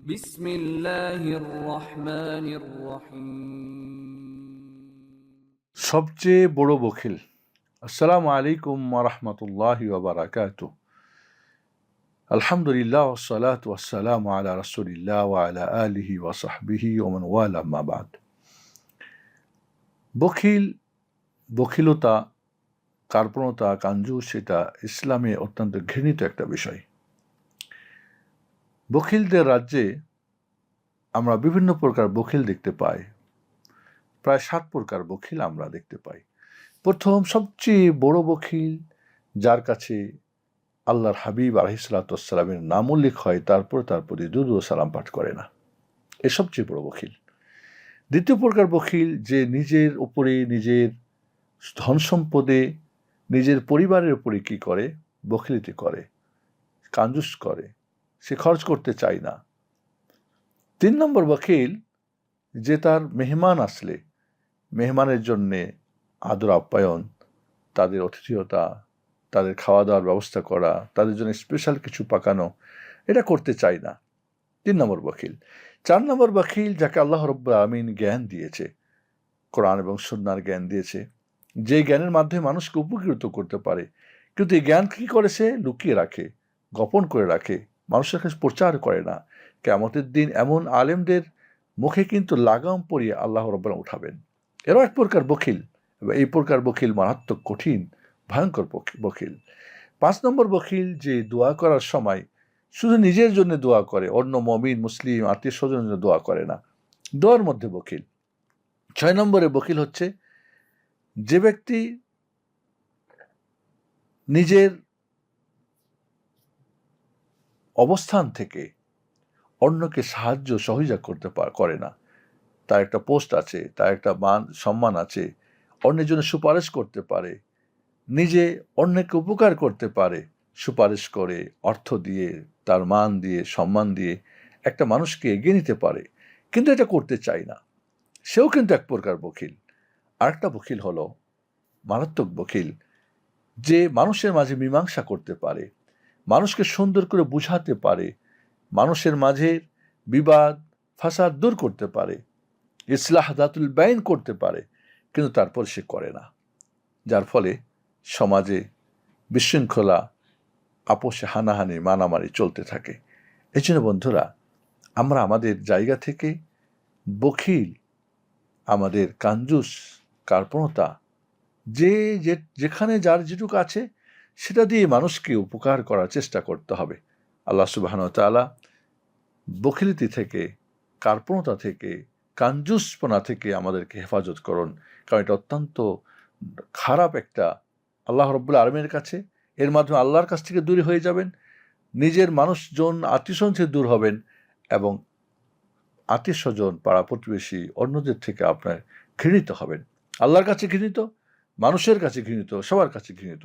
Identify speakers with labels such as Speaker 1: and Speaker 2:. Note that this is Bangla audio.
Speaker 1: بسم الله الرحمن الرحيم
Speaker 2: সবচেয়ে বড় বখিল আসসালামু আলাইকুম রহমতুল্লাহ বারাকাত আলহামদুলিল্লাহ সালাত ওয়াসালাম আলা রসুলিল্লাহ আলা আলিহি ওয়াসাহবিহি ওমান ওয়ালা মাবাদ বখিল বখিলতা কার্পণতা কাঞ্জুস সেটা ইসলামে অত্যন্ত ঘৃণিত একটা বিষয় বখিলদের রাজ্যে আমরা বিভিন্ন প্রকার বখিল দেখতে পাই। প্রায় সাত প্রকার বখিল আমরা দেখতে পাই। প্রথম, সবচেয়ে বড় বখিল যার কাছে আল্লাহর হাবিব আলহিসাল্লামের নাম উল্লেখ হয়, তারপর তার প্রতি দুরু সালাম পাঠ করে না। এ সবচেয়ে বড় বখিল। দ্বিতীয় প্রকার বখিল, যে নিজের উপরে নিজের ধন সম্পদে নিজের পরিবারের উপরে কি করে? বখিলিতে করে, কাঞ্জুস করে। সে খরচ করতে চায় না। তিন নম্বর বকিল যে তার মেহমান আসলে, মেহমানের জন্যে আদর আপ্যায়ন, তাদের অতিথিয়তা, তাদের খাওয়া দাওয়ার ব্যবস্থা করা, তাদের জন্য স্পেশাল কিছু পাকানো, এটা করতে চায় না। তিন নম্বর বকিল চার নম্বর বকিল যাকে আল্লাহ রব্ব আমিন জ্ঞান দিয়েছে, কোরআন এবং সন্ন্যার জ্ঞান দিয়েছে, যে জ্ঞানের মাধ্যমে মানুষকে উপকৃত করতে পারে, কিন্তু এই জ্ঞান কী করে সে লুকিয়ে রাখে, গোপন করে রাখে মানুষের কাছে প্রচার করে না। কেমতের দিন এমন আলেমদের মুখে কিন্তু লাগাম পরিয়ে আল্লাহ রব্বানা উঠাবেন। এরও এক প্রকার বকিল এই প্রকার বকিল মারাত্মক কঠিন, ভয়ঙ্কর বকি- বকিল পাঁচ নম্বর বকিল যে দোয়া করার সময় শুধু নিজের জন্য দোয়া করে, অন্য মমিন, মুসলিম, আত্মীয় স্বজনের জন্য দোয়া করে না। দোয়ার মধ্যে বকিল ছয় নম্বরে বকিল হচ্ছে, যে ব্যক্তি নিজের অবস্থান থেকে অন্যকে সাহায্য সহযোগিতা করতে করে না। তার একটা পোস্ট আছে, তার একটা মান, সম্মান আছে। অন্যের জন্য সুপারিশ করতে পারে। নিজে অন্যকে উপকার করতে পারে। সুপারিশ করে, অর্থ দিয়ে, তার মান দিয়ে, সম্মান দিয়ে একটা মানুষকে এগিয়ে নিতে পারে। কিন্তু এটা করতে চায় না। সেও কিন্তু এক প্রকার বকিল আরেকটা বকিল হলো মারাত্মক বকিল যে মানুষের মাঝে মীমাংসা করতে পারে মানুষকে সুন্দর করে বুঝাতে পারে, মানুষের মাঝে বিবাদ, ফাসাদ দূর করতে পারে, ইসলাহ দাতুল বাইন করতে পারে, কিন্তু তারপর সে করে না। যার ফলে সমাজে বিশৃঙ্খলা, আপোষে, হানাহানি মানামারি চলতে থাকে। এই জন্য বন্ধুরা, আমরা আমাদের জায়গা থেকে বখিল, আমাদের কাঞ্জুস, কার্পণতা যে- যেখানে যার যেটুকু আছে সেটা দিয়ে মানুষকে উপকার করার চেষ্টা করতে হবে। আল্লাহ সুবাহন তালা বখিলিতি থেকে কার্পণতা থেকে, কাঞ্জুসপনা থেকে আমাদেরকে হেফাজত করুন। কারণ এটা অত্যন্ত খারাপ একটা আল্লাহ রব্বুল আলমের কাছে। এর মাধ্যমে আল্লাহর কাছ থেকে দূরে হয়ে যাবেন, নিজের মানুষজন, আত্মীয়স্বজন থেকে দূর হবেন এবং আত্মীয় স্বজন পাড়া প্রতিবেশী, অন্যদের থেকে আপনার ঘৃণিত হবেন। আল্লাহর কাছে ঘৃণিত, মানুষের কাছে ঘৃণিত, সবার কাছে ঘৃণিত।